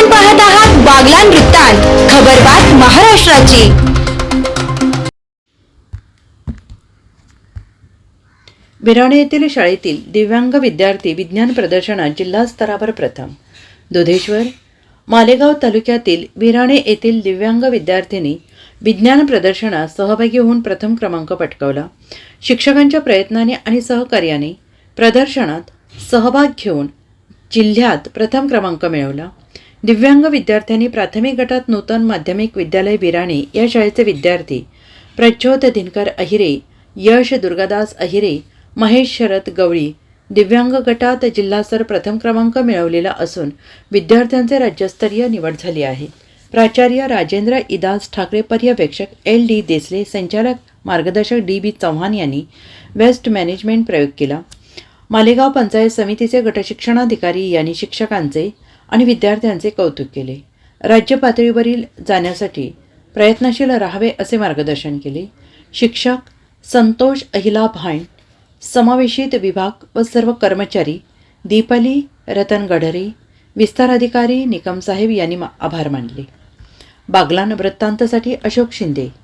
आपण पाहत आहात बागलान वृत्तांत खबरबात महाराष्ट्राची. बिराणे येथील शाळेतील दिव्यांग विद्यार्थी विज्ञान प्रदर्शनात जिल्हा स्तरावर प्रथम. दुधेश्वर मालेगाव तालुक्यातील विराणे येथील दिव्यांग विद्यार्थ्यांनी विज्ञान प्रदर्शनात सहभागी होऊन प्रथम क्रमांक पटकावला. शिक्षकांच्या प्रयत्नाने आणि सहकार्याने प्रदर्शनात सहभाग घेऊन जिल्ह्यात प्रथम क्रमांक मिळवला. दिव्यांग विद्यार्थ्यांनी प्राथमिक गटात नूतन माध्यमिक विद्यालय बिराणे या शाळेचे विद्यार्थी प्रच्छोद दिनकर अहिरे यश दुर्गादास अहिरे महेश शरद गवळी दिव्यांग गटात जिल्हास्तर प्रथम क्रमांक मिळवलेला असून विद्यार्थ्यांचे राज्यस्तरीय निवड झाली आहे. प्राचार्य राजेंद्र इदास ठाकरे पर्यवेक्षक एल डी देसले संचालक मार्गदर्शक डी बी चव्हाण यांनी वेस्ट मॅनेजमेंट प्रयोग केला. मालेगाव पंचायत समितीचे गटशिक्षणाधिकारी यांनी शिक्षकांचे आणि विद्यार्थ्यांचे कौतुक केले. राज्य पातळीवरील जाण्यासाठी प्रयत्नशील राहावे असे मार्गदर्शन केले. शिक्षक संतोष अहिला भाण समावेशित विभाग व सर्व कर्मचारी दीपाली रतन गढरे विस्तार अधिकारी निकम साहेब यांनी मा- आभार मानले. बागलान वृत्तांतसाठी अशोक शिंदे.